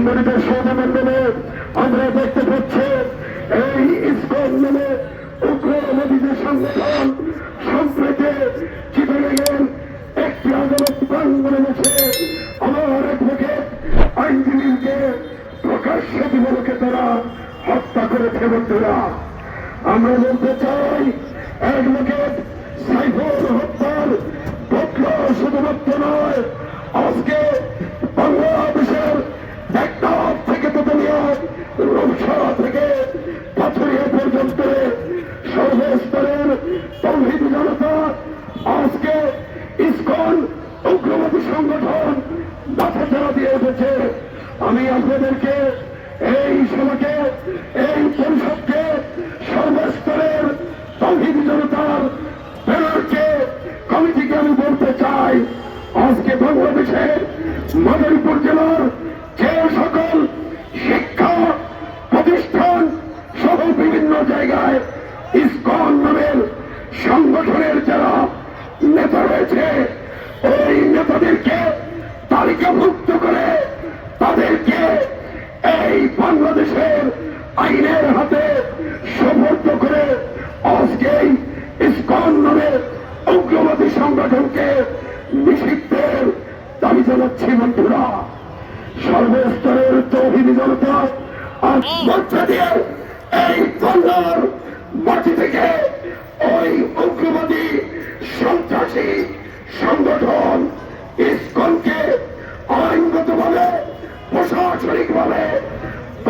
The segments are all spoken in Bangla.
সম্মানিত সৌরমণ্ডলে আমরা দেখতে পাচ্ছি, এই ইস্কন নামে উগ্রবাদী যে সংগঠন সম্প্রতি চিটাগের একটি আদালত প্রাঙ্গনে বসে আমার অ্যাডভোকেট আইনজীবীকে প্রকাশ্যে দিবলকে তারা হত্যা করেছে বন্ধুরা। আমরা বলতে চাই, অ্যাডভোকেট সাইফুল হত্যার ঘটনা শুধুমাত্র নয়, আজকে বাংলাদেশের আপনাদেরকে এই সভাকে এই পরিষদকে সর্বস্তরের তৌহিদ জনতার ব্যানারকে কমিটিকে আমি বলতে চাই? আজকে বাংলাদেশের মাদারীপুর জেলার যে সকল শিক্ষা প্রতিষ্ঠান সহ বিভিন্ন জায়গায় ইসকন নামের সংগঠনের যারা নেতা রয়েছে, ওই নেতাদেরকে তালিকাভুক্ত করে তাদেরকে এই বাংলাদেশের আইনের হাতে সমর্থ করে আজকেই ইসকন নামের উগ্রবাদী সংগঠনকে নিষিদ্ধের দাবি জানাচ্ছি বন্ধুরা। সর্বস্তরের তৌহিদি জনতা আজ মঞ্চা দিয়ে এই বাংলার মাটি থেকে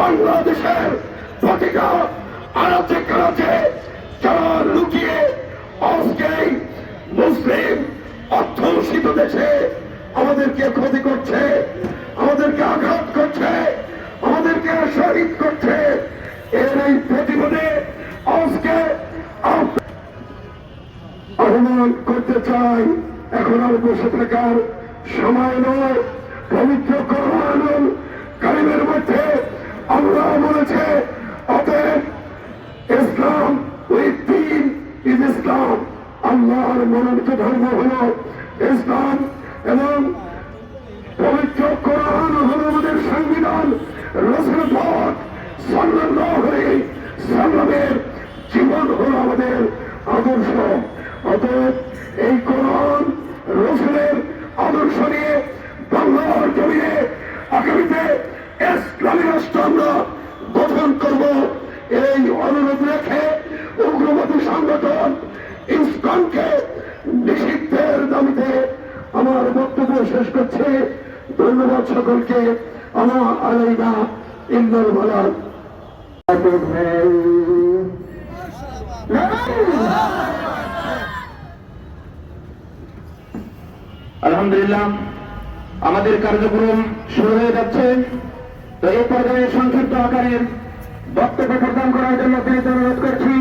বাংলাদেশের যারা লুকিয়ে আজকে মুসলিম দেশে আমাদেরকে ক্ষতি করছে, আমাদেরকে আঘাত করছে, আমাদেরকে শহীদ করছে, এর এই প্রতিবাদে আহ্বান করতে চাই, এখন আর বসে থাকার সময় নয়, পবিত্র কোরআনুল কারিমের মধ্যে আল্লাহ বলেছে, অতএব ইসলাম উইথ দিন ইজ ইসলাম আল্লাহর মনোনীত ধর্ম হল ইসলাম এবং পবিত্র কোরআন হল আমাদের সংবিধান। রসুল পথ সাল্লামের জীবন হল আমাদের আদর্শ। অতএব এই কোরআন রসুলের আদর্শ নিয়ে বাংলার জমিনে আগামীতে রাষ্ট্র আমরা গঠন করব এই অনুরোধ রেখে উগ্রবাদী সংগঠন ইসকনকে নিষিদ্ধের দাবিতে আমার বক্তব্য শেষ করছে। ধন্যবাদ সকলকে। আমার আলাইনা ইন্দর বলার আলহামদুলিল্লাহ, আমাদের কার্যক্রম শুরু হয়ে যাচ্ছে। তো এই পর্যায়ে সংক্ষিপ্ত আকারে বক্তব্য প্রদান করার জন্য তিনি অনুরোধ করছি।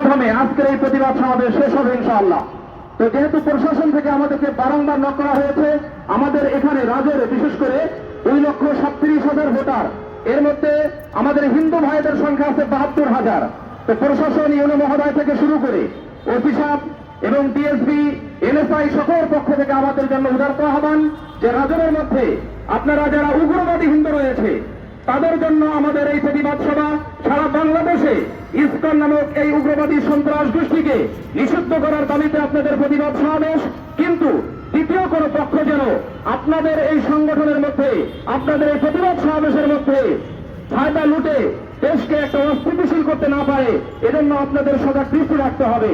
প্রথমে আজকের এই প্রতিবাদ সমাবেশ শেষ হবে ইনশাআল্লাহ। তো যেহেতু প্রশাসন থেকে আমাদেরকে বারংবার নক করা হয়েছে, আমাদের এখানে রাজের বিশেষ করে দুই লক্ষ সাতত্রিশ হাজার ভোটার। এর মধ্যে আমাদের হিন্দু ভাইদের সংখ্যা আছে বাহাত্তর হাজার। তো প্রশাসন, ইউনো মহোদয় থেকে শুরু করে অফিসার এবং ডিএসপি, এনএসআই সকল পক্ষ থেকে আমাদের জন্য উদারত আহ্বান যে রাজনের মধ্যে আপনারা যারা উগ্রবাদী হিন্দু রয়েছে, তাদের জন্য আমাদের এই প্রতিবাদ সভা সারা বাংলাদেশে ইসকন নামক এই উগ্রবাদী সন্ত্রাস গোষ্ঠীকে নিষিদ্ধ করার দাবিতে আপনাদের প্রতিবাদ সমাবেশ। কিন্তু দ্বিতীয় কোন পক্ষ যেন আপনাদের এই সংগঠনের মধ্যে, আপনাদের এই প্রতিবাদ সমাবেশের মধ্যে ফায়দা লুটে দেশকে একটা অস্থিতিশীল করতে না পারে, এজন্য আপনাদের সজাগ দৃষ্টি রাখতে হবে।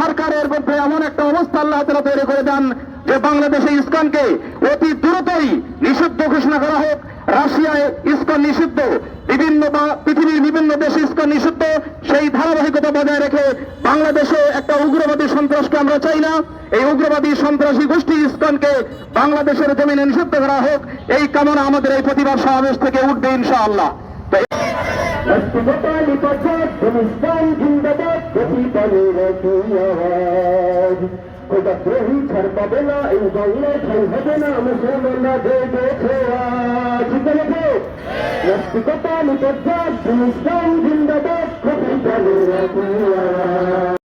সরকারের মধ্যে এমন একটা অবস্থা আল্লাহ তালা তৈরি করে দেন যে বাংলাদেশে ইসকনকে অতি দ্রুতই নিষিদ্ধ ঘোষণা করা হোক। রাশিয়ায় ইসকন নিষিদ্ধ, বিভিন্ন নিষিদ্ধ, সেই ধারাবাহিকতা বজায় রেখে বাংলাদেশে একটা উগ্রবাদী সন্ত্রাসকে আমরা চাই না। এই উগ্রবাদী সন্ত্রাসী গোষ্ঠী ইসকনকে বাংলাদেশের জমিনে নিষিদ্ধ করা হোক, এই কামনা আমাদের এই প্রতিবাদ সমাবেশ থেকে উঠবে খোদা দ্রোহী ছাড় পাবে না, এই বাংলায় ঠাই হবে না, মুসলমানরা ঠিক ಎಷ್ಟು ಕೊಟ್ಟಾನು ದೊಡ್ಡ ಶ್ರೀ ಶ್ರೀ